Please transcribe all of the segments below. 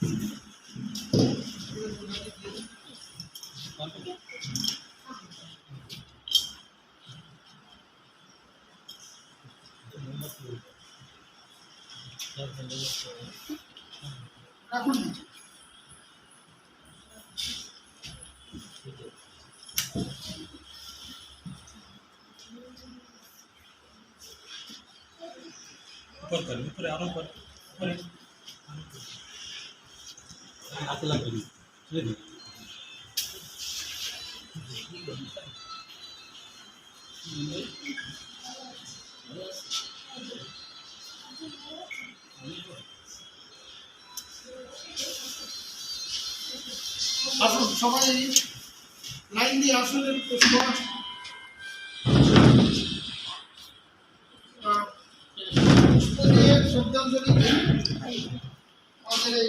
ऊपर कर ऊपर आरो पर पर হাতে লাগবে না ঠিক আছে? সবাই লাইন দিয়ে আসলে শ্রদ্ধাঞ্জলি। আমাদের এই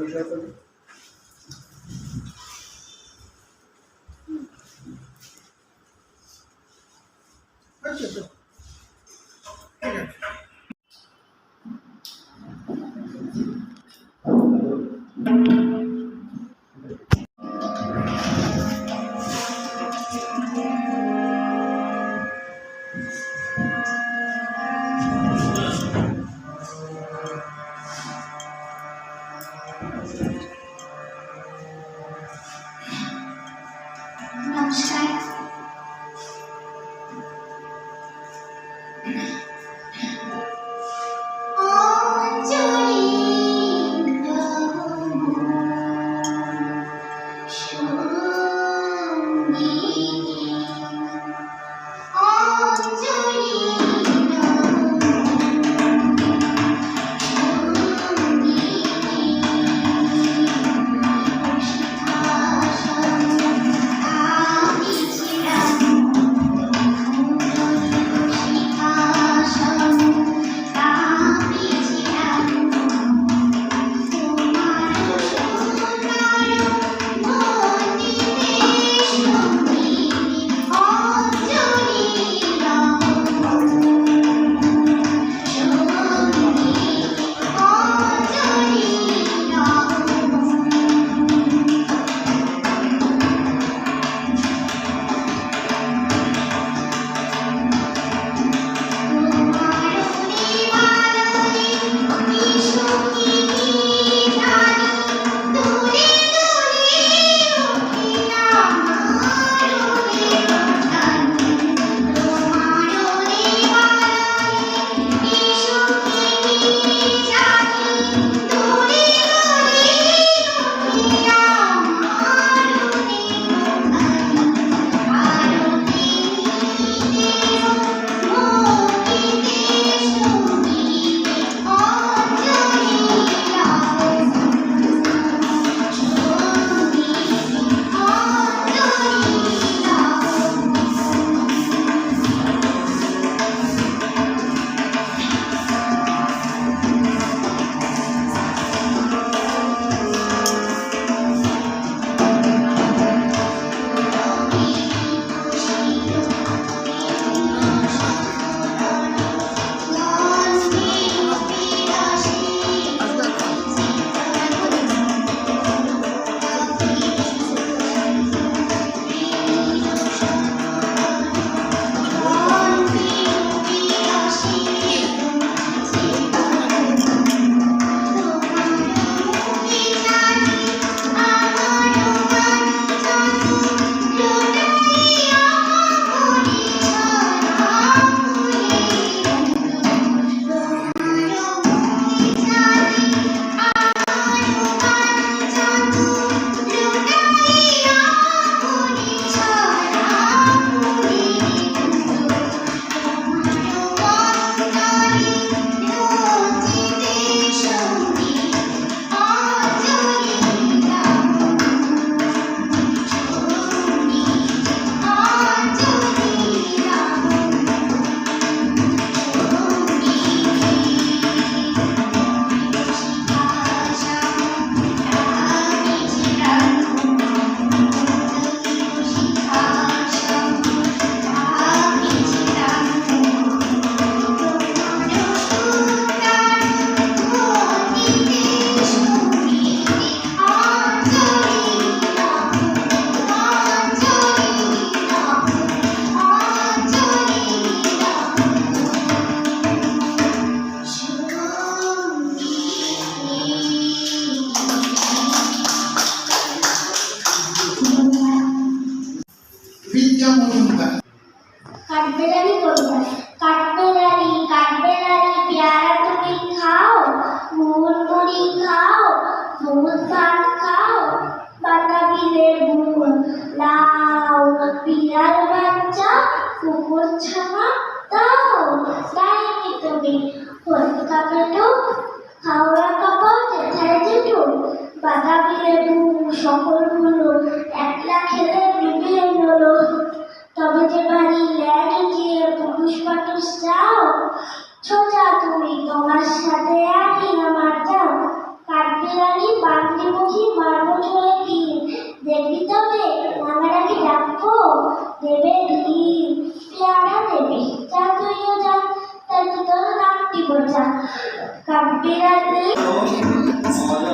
বিষয় দুধ ভাত খাও বাতাবি লেবু লাউ বিড়াল বাচ্চা কুকুর ছানা 么样？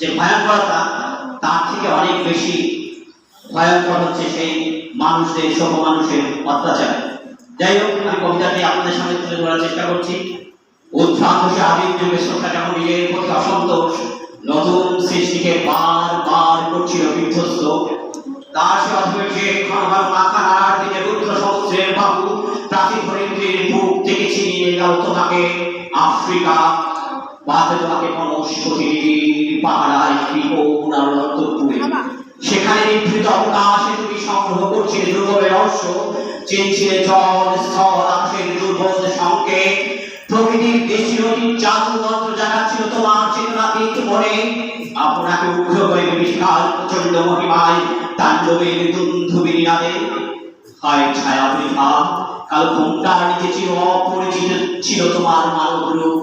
যে ভয়ঙ্করতা তার থেকে অনেক বেশি ভয়ঙ্কর হচ্ছে সেই মানুষদের সহ মানুষের অত্যাচার। যাই হোক, আমি কবিতাটি আপনাদের সামনে তুলে ধরার চেষ্টা করছি। যুগে শ্রোতা যখন নিজের প্রতি অসন্তোষ নতুন সৃষ্টিকে বার বার করছিল বিধ্বস্ত। তার সে ক্ষণবার মাথা নাড়ার দিকে রুদ্র সমুদ্রের বাবু প্রাচীন হরিদ্রের বুক থেকে ছিনিয়ে গেল তোমাকে, আফ্রিকা বাদে তোমাকে মনস্পতির পাহাড়ায় কৃপণ আর অন্তরপুরে সেখানে নিভৃত অবকাশে তুমি সংগ্রহ করছিলে দুর্গমের রহস্য চিনছিলে জল স্থল আকাশের দুর্বোধ সংকেত। প্রকৃতির দেশি নদীর জাদু মন্ত্র জাগাচ্ছিল তোমার চেতনাতীত মনে। আপনাকে উগ্র করে বিশাল প্রচণ্ড মহিমায় তাণ্ডবের দুন্ধুবি নিরাদে হয় ছায়া বৃথা কাল ঘুমটার নিচে ছিল অপরিচিত ছিল তোমার মানব রূপ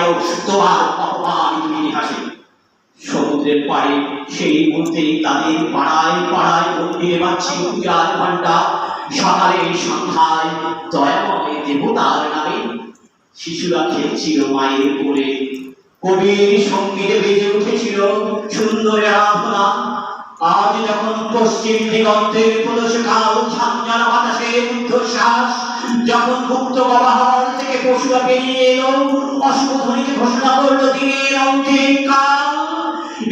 গেল তোমার অপমানিত ইতিহাসে সমুদ্রের পাড়ে সেই মুহূর্তেই তাদের পাড়ায় পাড়ায় মন্দিরে বাজছিল পূজার ঘণ্টা সকালে সন্ধ্যায় দয়াময় দেবতার নামে শিশুরা খেলছিল মায়ের কোলে। কবির সঙ্গীতে বেজে উঠেছিল সুন্দর আরাধনা। আজ যখন পশ্চিম দিগন্তের প্রদোষ কাল ঝাঞ্ঝানা বাতাসে ঊর্ধ্বশ্বাস যখন মুক্ত থেকে পশুরা এলো ঘোষণা করল, দিনের অন্তিম কাল।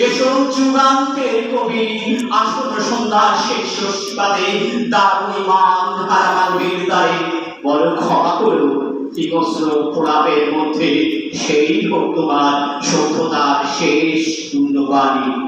এসো যুগান্তের কবি আসন সন্ধ্যার শেষ মান দ্বারে বড় ক্ষমা করো। ত্রিবস্ত্র প্রলাপের মধ্যে সেই হোক সভ্যতার শেষ পূর্ণবাণী।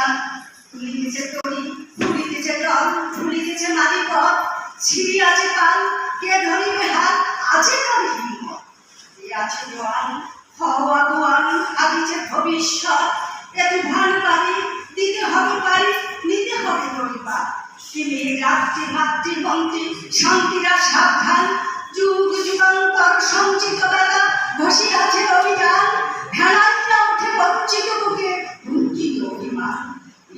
যাত্রীরা হুঁশিয়ার ফুলিতেছে তরি ফুলিতেছে জল ফুলিতেছে নারী পথ। ছিড়ি আছে কাল, কে ধরিবে হাত? আছে কার হিম্মত এ আছে জোয়ান হওয়া গোয়ান আজিছে ভবিষ্যৎ। এতে ভান পারি দিতে হবে পারি নিতে হবে পরিবার। তিনি রাত্রি মাতৃ মন্ত্রী, শান্তিরা সাবধান। যুগ, যুগান্তর, সঞ্চিত বেলা ঘষি আছে অভিযান। ভেড়াইটা উঠে বঞ্চিত বুকে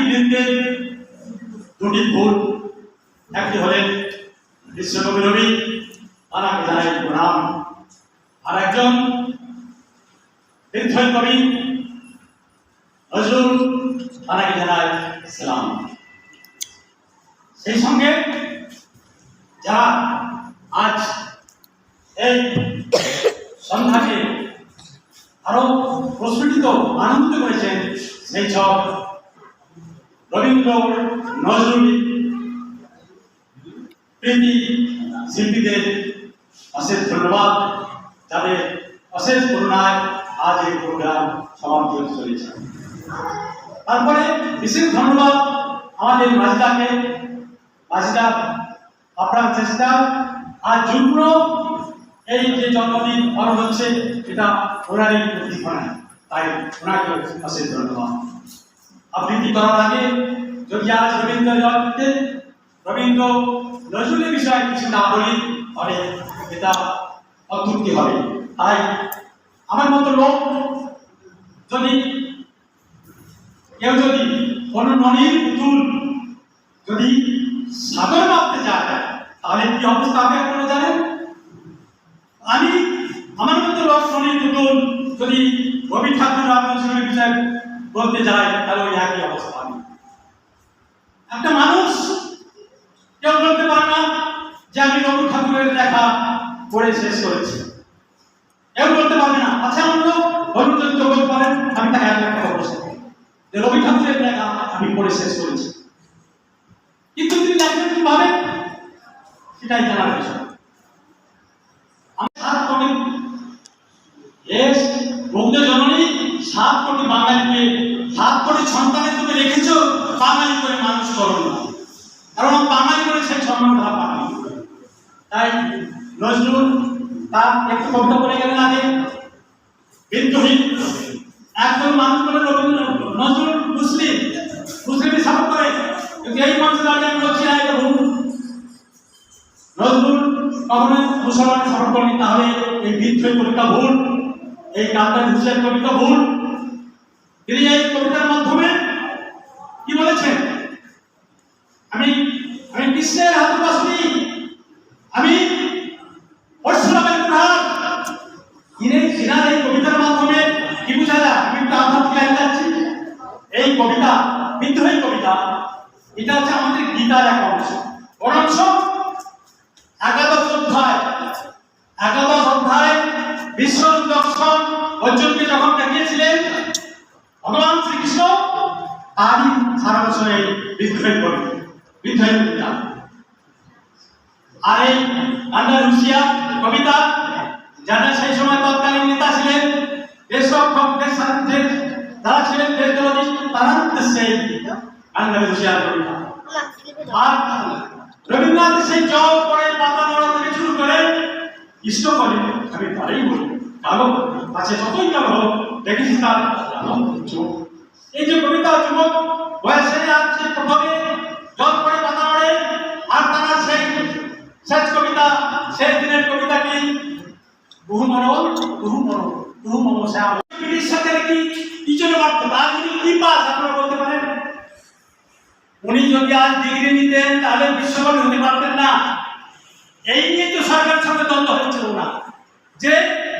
একই বৃন্দের দুটি ফুল একটি হলেন বিশ্বকবি রবি আর এক জানাই প্রণাম আর একজন বৃদ্ধ কবি, নজরুল তারাকে জানায় ইসলাম। সেই সঙ্গে যারা আজ এই সন্ধ্যাকে আরও প্রস্ফুটিত, আনন্দিত করেছেন সেই সব রবীন্দ্র নজরুল, প্রীতি শিল্পীদের অশেষ ধন্যবাদ। যাদের অশেষ করুণায় আজ এই প্রোগ্রাম সমাপ্তি চলেছে। তারপরে বিশেষ ধন্যবাদ আমাদের মাঝিদাকে। মাঝিদা, আপনার চেষ্টা। আর যুগ্ম, এই যে জন্মদিন পালন হচ্ছে, এটা ওনারই প্রতিফলন। তাই ওনাকে অশেষ ধন্যবাদ। আবৃত্তি করার আগে যদি আজ রবীন্দ্র জয়ন্তীতে রবীন্দ্র নজরুলের বিষয়ে কিছু না বলি, তাহলে এটা অত্যুক্তি হবে। তাই আমার মতো লোক, যদি কেউ যদি কোনো নদীর পুতুল যদি সাগর মাপতে যায়, তাহলে কি অবস্থা হবে আপনারা জানেন? আমি, আমার মতো লোক নদীর পুতুল যদি রবি ঠাকুর নজরুলের বিষয়ে বলতে যায়, তাহলে ওই একই অবস্থা একটা মানুষ কেউ বলতে পারে না যে আমি রবি ঠাকুরের লেখা পড়ে শেষ করেছি। কেউ বলতে পারবে না আচ্ছা অন্য হরিচন্দ্র বলতে পারেন আমি তাকে এক একটা অবস্থা যে রবি ঠাকুরের লেখা আমি পড়ে শেষ করেছি। কিন্তু তিনি কি কীভাবে সেটাই জানার বিষয়। আমি সাত কবি বেশ জন্ম পুরস্কার কোটি বাঙালিকে সাত কোটি সন্তানের তুমি রেখেছো, বাঙালি করে মানুষ করো না। কারণ বাঙালি করে সেই সম্মান তারা পায়নি তাই নজরুল, তার একটু কবিতা বলে গেলেন আগে। বিদ্রোহী, একজন মানুষ বলে রবীন্দ্র নজরুল মুসলিম মুসলিমই সাপোর্ট করে। কিন্তু এই মঞ্চে দাঁড়িয়ে আমি বলছি না এটা নজরুল কখনো মুসলমান সাপোর্ট করেনি, তাহলে এই বিদ্রোহী কবিতা ভুল, এই কান্দার হুসেন কবিতা ভুল। তিনি এই কবিতার মাধ্যমে কি বলেছেন? আমি আমি কৃষ্ণের আমি পরশুরামের এই কবিতার মাধ্যমে কি বোঝা যায় আমি যাচ্ছি। এই কবিতা, বিদ্রোহী কবিতা, এটা হচ্ছে আমাদের গীতার এক অংশ। অংশ একাদশ অধ্যায় একাদশ অধ্যায়, বিশ্ব দর্শন অর্জুনকে যখন তারই সারা বছর বিদ্রোহী কবি বিদ্রোহী কবিতা আর এই আন্ডালুসিয়া কবিতা, যারা সেই সময় তৎকালীন নেতা ছিলেন দেশরক্ষক দেশ যারা ছিলেন, দেশ বিরোধী তারা সেই আন্ডালুসিয়া কবিতা। আর রবীন্দ্রনাথ সেই জল পরে পাতা নড়া থেকে শুরু করে ইষ্ট করে আমি তারই বলি, কালো আছে যতই হোক, দেখেছি তার চোখ এই যে কবিতা যুবক বয়সে আছে প্রথমে জল পাতা নড়ে আর তারা সেই শেষ কবিতা শেষ দিনের কবিতা কি? বহু মরল বহু মরল বহু মরল শ্যাম সাথে কি জন্য পারতো তার যদি কি পাস আপনারা বলতে পারেন। উনি যদি আজ ডিগ্রি নিতেন, তাহলে বিশ্বকবি হতে পারতেন না। এই নিয়ে তো সরকারের সঙ্গে দ্বন্দ্ব হচ্ছিল না। যে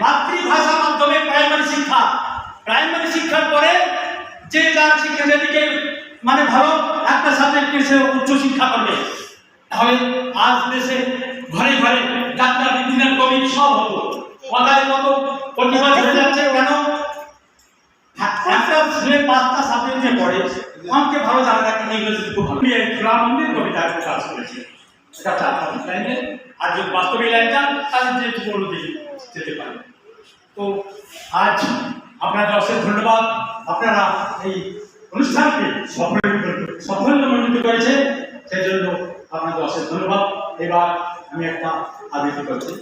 মাতৃভাষা মাধ্যমে প্রাইমারি শিক্ষা প্রাইমারি শিক্ষার পরে যে যার শিক্ষা যেদিকে মানে ভালো, একটা সাবজেক্ট সে উচ্চ শিক্ষা করবে। তাহলে আজ দেশে ঘরে ঘরে ডাক্তার ইঞ্জিনিয়ার কবি সব হতো। কথায় কত প্রতিবাদ হয়ে যাচ্ছে কেন? একটা ছেলে পাঁচটা সাবজেক্টে পড়ে, আমাকে ভালো জানা রাখেন ইংরেজি খুব ভালো। আমি খোলা মন্দির কবিতার কাজ করেছি এটা চার পাঁচ লাইনে। আর যদি বাস্তবে লাইনটা, তাহলে যে কোনো দিকে যেতে পারে তো আজ আপনাদের অশেষ ধন্যবাদ। আপনারা এই অনুষ্ঠানকে সফল সাফল্যমণ্ডিত করেছে সেই জন্য আপনাদের অশেষ ধন্যবাদ। এবার আমি একটা আবৃত্তি করছি।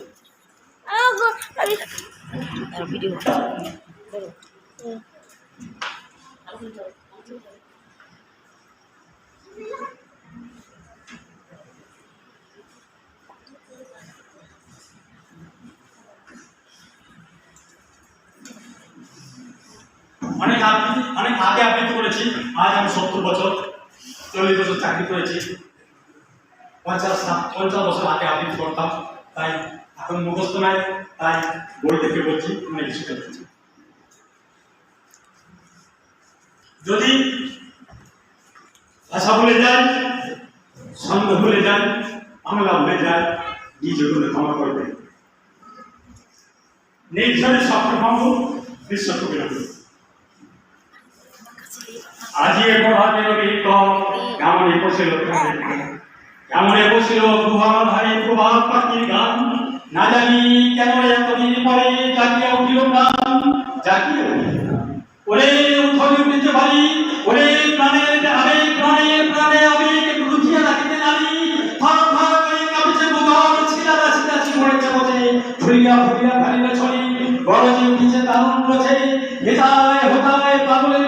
অনেক আবৃত্তি অনেক আগে আবৃত্তি করেছি আজ আমি সত্তর বছর, চল্লিশ বছর চাকরি করেছি। পঞ্চাশ পঞ্চাশ বছর আগে আবৃত্তি করতাম তাই এখন মুখস্থ নাই, তাই বই থেকে বলছি অনেক কিছু করছি যদি ভাষা ভুলে যায় ছন্দ ভুলে যায় বাংলা ভুলে যায় নিজ গুণে ক্ষমা করবে নির্ঝরে সফল ভঙ্গ বিশ্ব আজিয়ে প্রভাতে রবি কম কেমন বসিল কেমন বসিল প্রভাত হারে প্রভাত পাখির গান? না জানি কেন এতদিন পরে জাগিয়া উঠিল প্রাণ। জাগিয়া ওরে উঠলি উঠেছে ভারী ওরে প্রাণের আবেগ প্রাণের প্রাণে আবেগ রুধিয়া রাখিতে নারী। থার থার করে কাঁপিছে বুধর ছিলারা ছিলাচি পড়েছে বসে ফুলিয়া ফুলিয়া ঘালিলে ছড়ি গরজে উঠিছে তারুণ রছে হেতায় হতায় পাগলের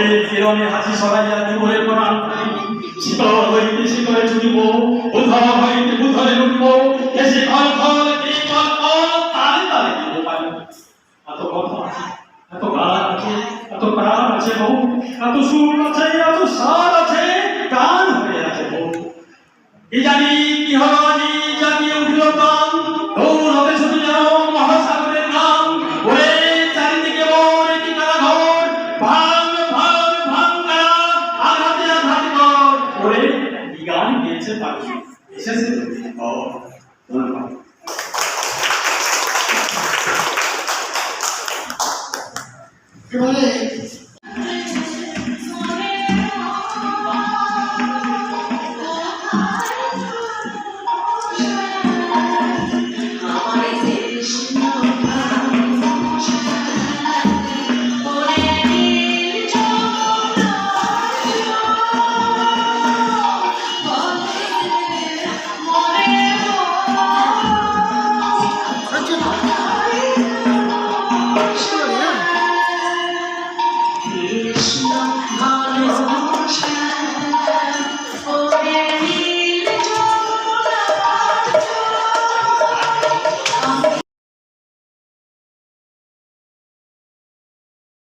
রবির কিরণে হাসি সরাইয়া দিবরে প্রাণ শীতল হইতে শীতলে ছুটিব উধর হইতে উধরে লুটব। এসে ঘর ঘর কি কর তালে তালে দিব পাই এত কথা আছে, এত গালা আছে, এত প্রাণ আছে বউ। এত সুর আছে, এত সার আছে, গান হয়ে আছে বউ। কি জানি